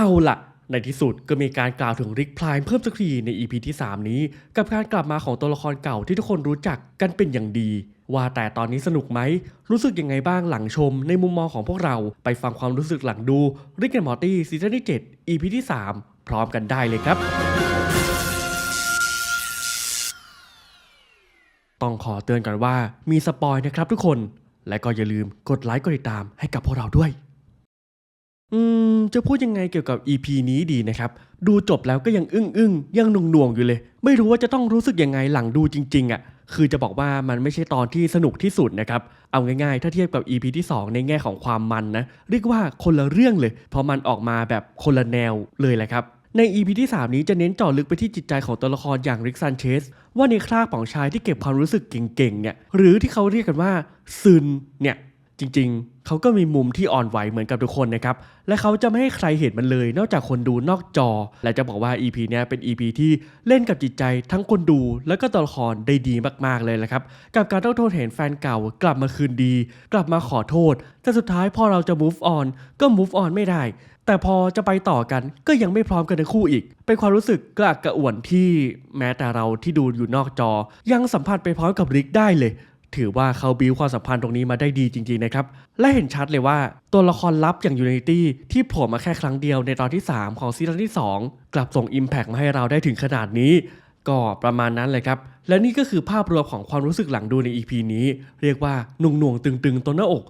เอาล่ะในที่สุดก็มีการกล่าวถึงริกพลายเพิ่มสักทีใน EP ที่ 3 นี้ กับการกลับมาของตัวละครเก่าที่ทุกคนรู้จักกันเป็นอย่างดี ว่าแต่ตอนนี้สนุกไหม รู้สึกยังไงบ้างหลังชม ในมุมมองของพวกเราไปฟังความรู้สึกหลังดูริกแอนมอร์ตี้ซีซั่นที่ 7 EP ที่ 3 พร้อมกันได้เลยครับต้องขอเตือนก่อนว่ามีสปอยนะครับทุกคน และก็อย่าลืมกดไลค์กดติดตามให้กับพวกเราด้วย อืมจะพูดยังไงเกี่ยวกับ EP นี้ดีนะครับ ดูจบแล้วก็ยังอึ้งอึ้งยังหน่วงหน่วงอยู่เลย ไม่รู้ว่าจะต้องรู้สึกยังไงหลังดูจริง ๆอะ่ะคือจะบอกว่ามันไม่ใช่ตอนที่สนุกที่สุดนะครับ เอาง่ายๆ ถ้าเทียบกับ EP ที่ 2 ในแง่ของความมันนะ เรียกว่าคนละเรื่องเลย เพราะมันออกมาแบบคนละแนวเลยแหละครับ ใน EP ที่ 3 นี้จะเน้นเจาะลึกไปที่จิตใจของตัวละครอย่างริกซันเชส ว่าในคราบของชายที่เก็บความรู้สึกเก่งๆเนี่ยหรือที่เขาเรียกกันว่าซึนเนี่ย จริงๆ เขาก็มีมุมที่อ่อนไหวเหมือนกับทุกคนนะครับ และเขาจะไม่ให้ใครเห็นมันเลย นอกจากคนดูนอกจอ และจะบอกว่า EP เนี้ยเป็น EP ที่เล่นกับจิตใจทั้งคนดูและก็ตัวละครได้ดีมากๆเลยแหละครับ กับการต้องโทษเห็นแฟนเก่ากลับมาคืนดี กลับมาขอโทษ แต่สุดท้ายพอเราจะ move on ก็ move on ไม่ได้ แต่พอจะไปต่อกันก็ยังไม่พร้อมกันทั้งคู่อีก เป็นความรู้สึกกระอักกระอ่วนที่แม้แต่เราที่ดูอยู่นอกจอ ยังสัมผัสไปพร้อมกับริกได้เลย ถือว่าเขาบิวความสัมพันธ์ตรงนี้มาได้ดีจริงๆนะครับ และเห็นชัดเลยว่าตัวละครลับอย่างยูนิตี้ที่โผล่มาแค่ครั้งเดียวในตอนที่ 3 ของซีซั่นที่ 2 กลับส่ง Impact มาให้เราได้ถึงขนาดนี้ ก็ประมาณนั้นเลยครับ และนี่ก็คือภาพรวมของความรู้สึกหลังดูใน EP นี้ เรียกว่าหน่วงหน่วงตึงๆต้นหน้าอก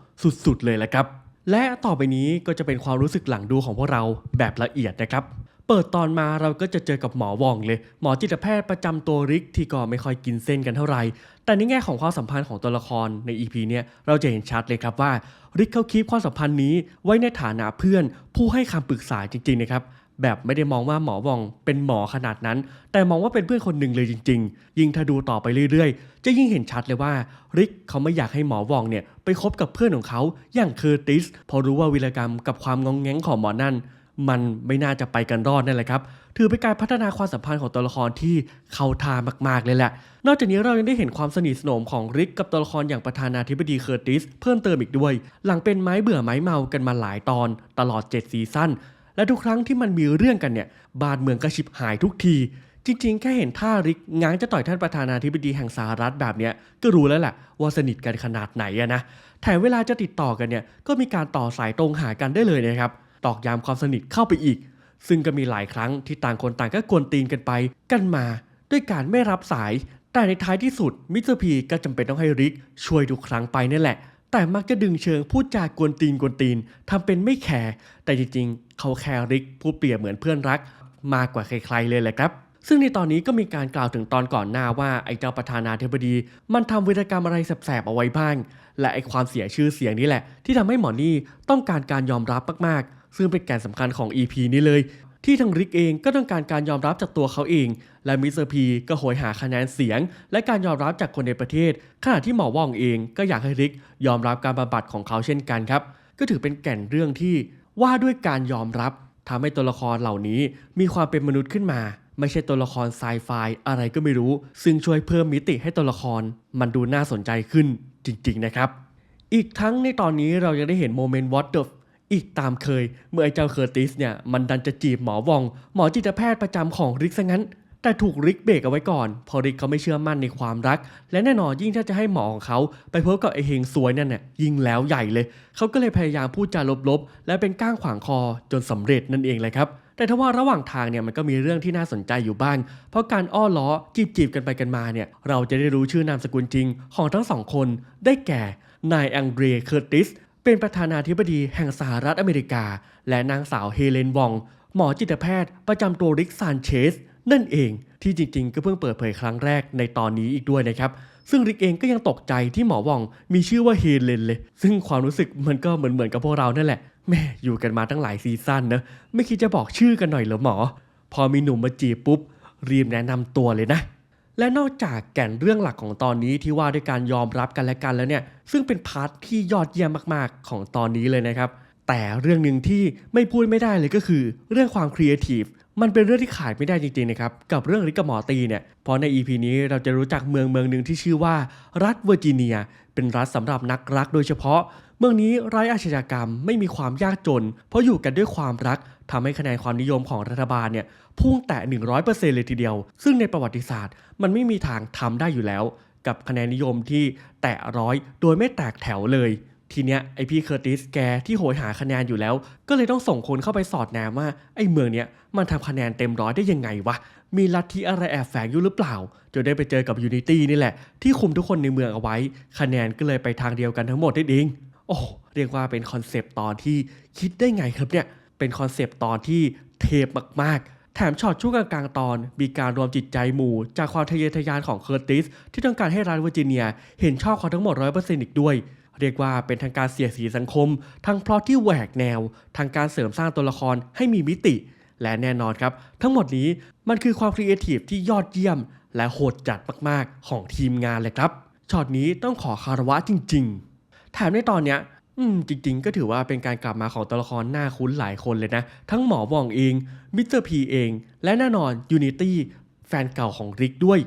สุดๆเลยแหละครับ และต่อไปนี้ก็จะเป็นความรู้สึกหลังดูของพวกเราแบบละเอียดนะครับ เปิดตอนมาเราก็จะเจอกับหมอวองเลย หมอจิตแพทย์ประจำตัวริกที่ก็ไม่ค่อยกินเส้นกันเท่าไหร่ แต่ในแง่ของความสัมพันธ์ของตัวละครใน EP เนี่ยเราจะเห็นชัดเลยครับว่าริกเขาคีปความสัมพันธ์นี้ไว้ในฐานะเพื่อน ผู้ให้คำปรึกษาจริงๆนะครับแบบไม่ได้มองว่าหมอวองเป็นหมอขนาดนั้น แต่มองว่าเป็นเพื่อนคนหนึ่งเลยจริง ๆ ยิ่งถ้าดูต่อไปเรื่อยๆ จะยิ่งเห็นชัดเลยว่าริกเขาไม่อยากให้หมอวองเนี่ยไปคบกับเพื่อนของเขาอย่างเคอร์ติสพราะรู้ว่าวิรกรรมกับความงองแงงของหมอนั่น มันไม่น่าจะไปกันรอดนั่นแหละครับ ถือเป็นการพัฒนาความสัมพันธ์ของตัวละครที่เข้าทางมากๆเลยแหละ นอกจากนี้เรายังได้เห็นความสนิทสนมของริกกับตัวละครอย่างประธานาธิบดีเคอร์ติสเพิ่มเติมอีกด้วย หลังเป็นไม้เบื่อไม้เมากันมาหลายตอน ตลอด 7 ซีซั่น และทุกครั้งที่มันมีเรื่องกันเนี่ยบานเมืองก็ชิบหายทุกทีจริงๆ แค่เห็นท่าริกง้างจะต่อยท่านประธานาธิบดีแห่งสหรัฐแบบเนี้ยก็รู้แล้วแหละว่าสนิทกันขนาดไหนอะนะแถมเวลาจะติดต่อกันเนี่ยก็มีการต่อสายตรงหากันได้เลยนะครับ ตอกย้ำความสนิทเข้าไปอีก ซึ่งก็มีหลายครั้งที่ต่างคนต่างก็กวนตีนกันไปกันมา ด้วยการไม่รับสาย แต่ในท้ายที่สุดมิสเตอร์พีก็จำเป็นต้องให้ริกช่วยทุกครั้งไปนั่นแหละ แต่มักจะดึงเชิงพูดจากวนตีนกวนตีนทำเป็นไม่แคร์แต่จริงๆ เขาแคร์ริกพูดเปรียบเหมือนเพื่อนรัก มากกว่าใครๆเลยแหละครับซึ่งในตอนนี้ก็มีการกล่าวถึงตอนก่อนหน้าว่าไอ้เจ้าประธานาธิบดี มันทำวิรกรรมอะไรแสบๆเอาไว้บ้าง และไอ้ความเสียชื่อเสียงนี่แหละ ที่ทำให้หมอนี่ต้องการการยอมรับมากๆ ซึ่งเป็นแกนสำคัญของ EP นี้เลย ที่ทั้งริกเองก็ต้องการการยอมรับจากตัวเขาเอง และมิสเตอร์พีก็โหยหาคะแนนเสียง และการยอมรับจากคนในประเทศ ขณะที่หมอว่องเองก็อยากให้ริกยอมรับการบำบัดของเขาเช่นกันครับ ก็ถือเป็นแก่นเรื่องที่ว่าด้วยการยอมรับทำให้ตัวละครเหล่านี้มีความเป็นมนุษย์ขึ้นมา ไม่ใช่ตัวละครไซไฟอะไรก็ไม่รู้ ซึ่งช่วยเพิ่มมิติให้ตัวละคร มันดูน่าสนใจขึ้นจริง ๆ นะครับ อีกทั้งในตอนนี้เรายังได้เห็นโมเมนต์วอตเด อีกตามเคย เมื่อไอ้เจ้าเคอร์ติสเนี่ยมันดันจะจีบหมอวอง หมอจิตแพทย์ประจำของริกซะงั้น แต่ถูกริกเบรกเอาไว้ก่อน พอริกเขาไม่เชื่อมั่นในความรัก และแน่นอนยิ่งถ้าจะให้หมอของเขา ไปพบกับไอ้เฮงซวยนั่นน่ะยิ่งแล้วใหญ่เลย เขาก็เลยพยายามพูดจาลบๆ และเป็นก้างขวางคอจนสำเร็จนั่นเองเลยครับแต่ถ้าว่าระหว่างทางเนี่ยมันก็มีเรื่องที่น่าสนใจอยู่บ้าง เพราะการอ้อล้อจีบจีบกันไปกันมาเนี่ยเราจะได้รู้ชื่อนามสกุลจริงของทั้งสองคนได้แก่นายแองเดรเคอร์ติส เป็นประธานาธิบดีแห่งสหรัฐอเมริกา และนางสาวเฮเลนวอง หมอจิตแพทย์ประจำตัวริกซานเชส นั่นเองที่จริงๆ ก็เพิ่งเปิดเผยครั้งแรกในตอนนี้อีกด้วยนะครับ ซึ่งริกเองก็ยังตกใจที่หมอวองมีชื่อว่าเฮเลนเลย ซึ่งความรู้สึกมันก็เหมือนเหมือนๆกับพวกเรานั่นแหละแม่อยู่กันมาตั้งหลายซีซั่นนะไม่คิดจะบอกชื่อกันหน่อยเหรอหมอ พอมีหนุ่มมาจีบปุ๊บรีบแนะนำตัวเลยนะ และนอกจากแก่นเรื่องหลักของตอนนี้ที่ว่าด้วยการยอมรับกันและกันแล้วเนี่ย ซึ่งเป็นพาร์ทที่ยอดเยี่ยมมากๆของตอนนี้เลยนะครับ แต่เรื่องหนึ่งที่ไม่พูดไม่ได้เลยก็คือ เรื่องความครีเอทีฟมันเป็นเรื่องที่ขาดไม่ได้จริงๆนะครับ กับเรื่องริกกับหมอตีเนี่ย เพราะใน EP นี้เราจะรู้จักเมืองเมืองหนึ่งที่ชื่อว่ารัฐเวอร์จิเนีย เป็นรัฐสำหรับนักรักโดยเฉพาะ เมืองนี้ไร้อาชญากรรมไม่มีความยากจน เพราะอยู่กันด้วยความรักทำให้คะแนนความนิยมของรัฐบาลเนี่ยพุ่งแตะ 100%เลยทีเดียว ซึ่งในประวัติศาสตร์ มันไม่มีทางทำได้อยู่แล้ว กับคะแนนนิยมที่แตะร้อยโดยไม่แตกแถวเลยทีเนี้ยไอพี่เคอร์ติสแกที่โหยหาคะแนนอยู่แล้ว ก็เลยต้องส่งคนเข้าไปสอดแนมว่าไอเมืองเนี้ยมันทำคะแนนเต็มร้อยได้ยังไงวะ มีลัทธิอะไรแอบแฝงอยู่หรือเปล่า จนได้ไปเจอกับ Unity นี่แหละ ที่คุมทุกคนในเมืองเอาไว้ คะแนนก็เลยไปทางเดียวกันทั้งหมดได้เอง โอ้เรียกว่าเป็นคอนเซปต์ตอนที่คิดได้ไงครับเนี่ย เป็นคอนเซปต์ตอนที่เทพมากๆ แถมช็อตช่วงกลางๆตอน มีการรวมจิตใจหมู่ จากความทะเยอทะยานของเคอร์ติส ที่ต้องการให้รัฐเวอร์จิเนีย เห็นชอบเขาทั้งหมด100%อีกด้วยเรียกว่าเป็นทางการเสียสีสังคม ทั้งพลอตที่แหวกแนว ทางการเสริมสร้างตัวละครให้มีมิติ และแน่นอนครับ ทั้งหมดนี้มันคือความครีเอทีฟที่ยอดเยี่ยม และโหดจัดมากๆ ของทีมงานเลยครับช็อตนี้ต้องขอคารวะจริง ๆ แถมในตอนเนี้ยอืมจริง ๆ ก็ถือว่าเป็นการกลับมาของตัวละครหน้าคุ้นหลายคนเลยนะ ทั้งหมอวองเองมิสเตอร์พีเอง และแน่นอนยูนิตี้แฟนเก่าของริกด้วย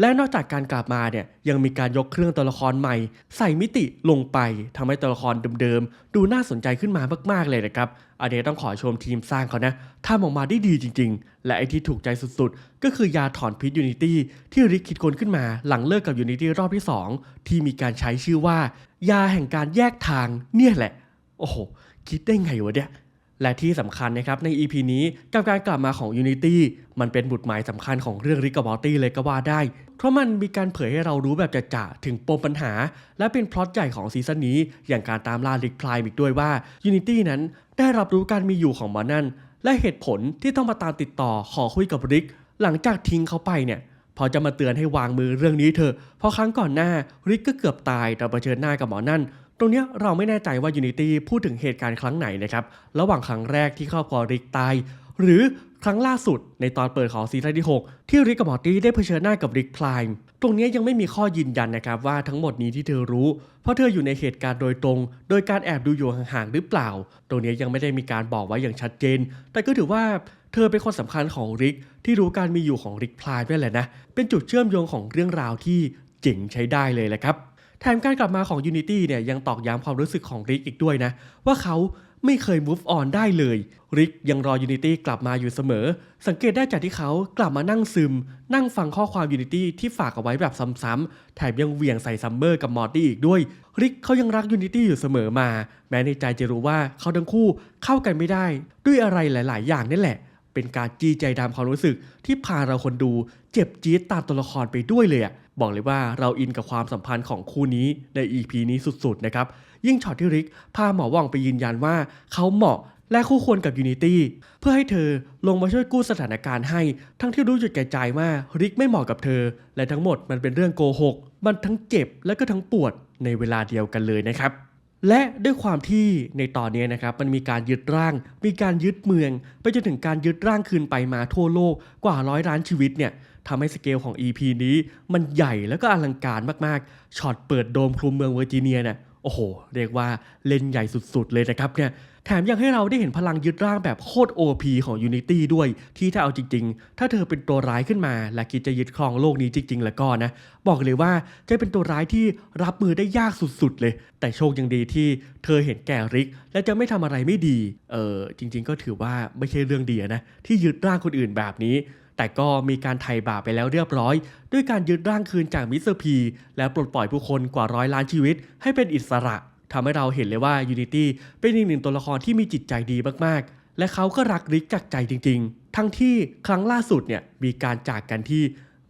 และนอกจากการกลับมาเนี่ยยังมีการยกเครื่องตัวละครใหม่ ใส่มิติลงไปทำให้ตัวละครเดิมๆ ดูน่าสนใจขึ้นมามากๆเลยนะครับ อันนี้ต้องขอชมทีมสร้างเขานะทำออกมาได้ดีจริง ๆ และไอที่ถูกใจสุดๆ ก็คือยาถอนพิษยูนิตี้ที่ริกคิดค้นขึ้นมาหลังเลิกกับยูนิตี้รอบที่ 2 ที่มีการใช้ชื่อว่า ยาแห่งการแยกทางเนี่ยแหละ โอ้โห คิดได้ไงวะเนี่ยและที่สำคัญนะครับใน EP นี้กับการกลับมาของ Unity มันเป็นบุตรหมายสำคัญของเรื่องริกกับมอร์ตี้เลยก็ว่าได้ เพราะมันมีการเผยให้เรารู้แบบจะๆถึงปมปัญหา และเป็นพล็อตใหญ่ของซีซั่นนี้ อย่างการตามล่าริกพลายอีกด้วยว่า Unity นั้นได้รับรู้การมีอยู่ของมันนั่น และเหตุผลที่ต้องมาตามติดต่อขอคุยกับริก หลังจากทิ้งเขาไปเนี่ยพอจะมาเตือนให้วางมือเรื่องนี้เถอะเพราะครั้งก่อนหน้าริกก็เกือบตายตอนเผชิญหน้ากับหมอนั่นตรงนี้เราไม่แน่ใจว่า Unity พูดถึงเหตุการณ์ครั้งไหนนะครับ ระหว่างครั้งแรกที่ครอบครัวริกตาย หรือ ครั้งล่าสุดในตอนเปิดของซีซั่นที่ 6 ที่ริกกับมอร์ตี้ได้เผชิญหน้ากับริกพลายตรงนี้ยังไม่มีข้อยืนยันนะครับว่าทั้งหมดนี้ที่เธอรู้ เพราะเธออยู่ในเหตุการณ์โดยตรง โดยการแอบดูอยู่ห่างๆหรือเปล่า ตรงนี้ยังไม่ได้มีการบอกไว้อย่างชัดเจน แต่ก็ถือว่าเธอเป็นคนสำคัญของริกที่รู้การมีอยู่ของริกพลายด้วยแหละนะ เป็นจุดเชื่อมโยงของเรื่องราวที่เจ๋งใช้ได้เลยแหละครับแถมการกลับมาของ Unity เนี่ยยังตอกย้ำความรู้สึกของริกอีกด้วยนะ ว่าเขา ไม่เคย move on ได้เลย ริกยังรอ Unity กลับมาอยู่เสมอ สังเกตได้จากที่เขากลับมานั่งซึม นั่งฟังข้อความ Unity ที่ฝากเอาไว้แบบซ้ำๆแถมยังเหวี่ยงใส่ซัมเมอร์กับมอร์ตี้อีกด้วย ริกเขายังรัก Unity อยู่เสมอมา แม้ในใจจะรู้ว่าเขาทั้งคู่เข้ากันไม่ได้ ด้วยอะไรหลาย ๆ อย่างนี่แหละ เป็นการจี้ใจดำความรู้สึก ที่พาเราคนดูเจ็บจี๊ดตามตัวละครไปด้วยเลยอะบอกเลยว่าเราอินกับความสัมพันธ์ของคู่นี้ใน EP นี้สุดๆนะครับ ยิ่งช็อตที่ริกพาหมอว่องไปยืนยันว่าเขาเหมาะและคู่ควรกับ Unity เพื่อให้เธอลงมาช่วยกู้สถานการณ์ให้ ทั้งที่รู้จุดแก่ใจว่าริกไม่เหมาะกับเธอ และทั้งหมดมันเป็นเรื่องโกหก มันทั้งเจ็บและก็ทั้งปวดในเวลาเดียวกันเลยนะครับ และด้วยความที่ในตอนนี้นะครับมันมีการยึดร่าง มีการยึดเมือง ไปจนถึงการยึดร่างคืนไปมาทั่วโลกกว่าร้อยล้านชีวิตเนี่ยทำให้สเกลของ EP นี้ มันใหญ่แล้วก็อลังการมากๆช็อตเปิดโดมคลุมเมืองเวอร์จิเนียเนี่ย อ้โห เรียกว่าเล่นใหญ่สุดๆเลยนะครับเนี่ยแถมยังให้เราได้เห็นพลังยึดร่างแบบโคตร OP ของ Unity ด้วย ที่ถ้าเอาจริงๆ ถ้าเธอเป็นตัวร้ายขึ้นมา และคิดจะยึดครองโลกนี้จริง ๆ แล้วก็นะ บอกเลยว่าจะเป็นตัวร้ายที่รับมือได้ยากสุดๆเลย แต่โชคยังดีที่เธอเห็นแก่ริก และจะไม่ทำอะไรไม่ดี เออจริง ๆ ก็ถือว่าไม่ใช่เรื่องดีนะที่ยึดร่างคนอื่นแบบนี้ แต่ก็มีการไถ่บาปไปแล้วเรียบร้อย ด้วยการยึดร่างคืนจากมิสเตอร์พี และปลดปล่อยผู้คนกว่าร้อยล้านชีวิตให้เป็นอิสระทำให้เราเห็นเลยว่า Unity เป็นอีกหนึ่งตัวละครที่มีจิตใจดีมากๆ และเขาก็รักริกจากใจจริง ๆ ทั้งที่ครั้งล่าสุดเนี่ยมีการจากกันที่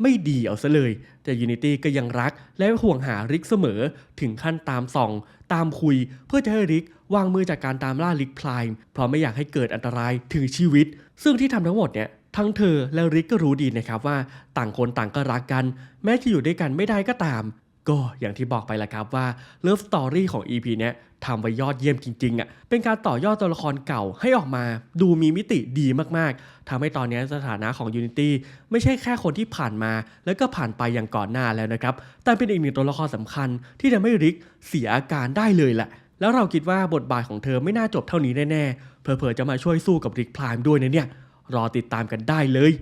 ไม่ดีเอาซะเลย แต่ Unity ก็ยังรักและห่วงหาริกเสมอ ถึงขั้นตามส่อง ตามคุย เพื่อจะให้ริกวางมือจากการตามล่าริกพลายเพราะไม่อยากให้เกิดอันตรายถึงชีวิต ซึ่งที่ทำทั้งหมดเนี่ย ทั้งเธอและริกก็รู้ดีนะครับว่าต่างคนต่างก็รักกัน แม้จะอยู่ด้วยกันไม่ได้ก็ตาม ก็อย่างที่บอกไปแหละครับว่าเลิฟสตอรี่ของ EP เนี้ยทำไว้ยอดเยี่ยมจริงๆอะเป็นการต่อยอดตัวละครเก่าให้ออกมา ดูมีมิติดีมากๆทำให้ตอนนี้สถานะของ Unity ไม่ใช่แค่คนที่ผ่านมา แล้วก็ผ่านไปอย่างก่อนหน้าแล้วนะครับ แต่เป็นอีกหนึ่งตัวละครสำคัญที่ทำให้ริกเสียอาการได้เลยแหละแล้วเราคิดว่าบทบาทของเธอไม่น่าจบเท่านี้แน่ๆเผลอๆจะมาช่วยสู้กับริกพลายด้วยนะเนี่ย รอติดตามกันได้เลย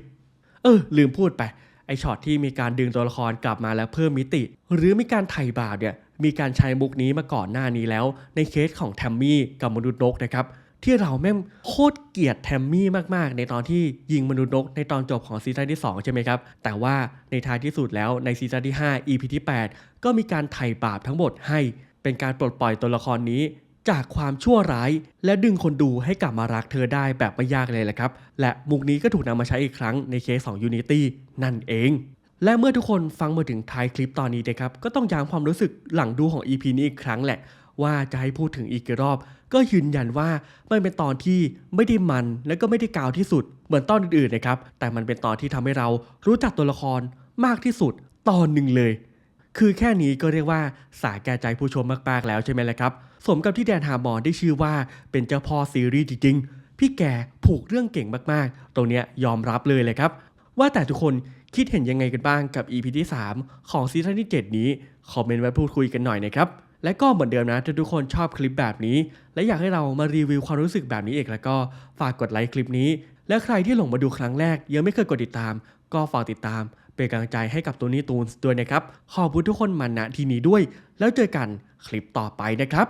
เออ ลืมพูดไป ไอช็อตที่มีการดึงตัวละครกลับมาแล้วเพิ่มมิติ หรือมีการไถ่บาปเนี่ยมีการใช้มุกนี้มาก่อนหน้านี้แล้ว ในเคสของแทมมี่กับมนุษย์นกนะครับที่เราแม่งโคตรเกลียดแทมมี่มากๆ ในตอนที่ยิงมนุษย์นกในตอนจบของซีซั่นที่ 2 ใช่ไหมครับ แต่ว่าในท้ายที่สุดแล้วในซีซั่นที่ 5 EP ที่ 8 ก็มีการไถ่บาปทั้งหมดให้ เป็นการปลดปล่อยตัวละครนี้ จากความชั่วร้าย และดึงคนดูให้กลับมารักเธอได้แบบไม่ยากเลยแหละครับ และมุกนี้ก็ถูกนำมาใช้อีกครั้งในเคสของ Unity นั่นเอง และเมื่อทุกคนฟังมาถึงท้ายคลิปตอนนี้นะครับ ก็ต้องย้ำความรู้สึกหลังดูของ EP นี้อีกครั้งแหละ ว่าจะให้พูดถึงอีกกรอบ ก็ยืนยันว่ามันเป็นตอนที่ไม่ได้มันและก็ไม่ได้กาวที่สุด เหมือนตอนอื่นๆนะครับ แต่มันเป็นตอนที่ทำให้เรารู้จักตัวละครมากที่สุดตอนหนึ่งเลย คือแค่นี้ก็เรียกว่าสาแก่ใจผู้ชมมากๆแล้วใช่ไหมล่ะครับ สมกับที่แดนฮาร์มอนได้ชื่อว่าเป็นเจ้าพ่อซีรีส์จริงๆ พี่แกผูกเรื่องเก่งมากๆ ตรงเนี้ยยอมรับเลยเลยครับ ว่าแต่ทุกคนคิดเห็นยังไงกันบ้างกับ EP ที่ 3 ของซีซั่นที่ 7 นี้ คอมเมนต์ไว้พูดคุยกันหน่อยนะครับ และก็เหมือนเดิมนะถ้าทุกคนชอบคลิปแบบนี้ และอยากให้เรามารีวิวความรู้สึกแบบนี้อีกแล้วก็ฝากกดไลค์คลิปนี้ และใครที่หลงมาดูครั้งแรก ยังไม่เคยกดติดตาม ก็ฝากติดตาม เป็นกำลังใจให้กับตัวนี้ตูนด้วยนะครับ ขอบคุณทุกคนมาณที่นี้ด้วย แล้วเจอกันคลิปต่อไปนะครับ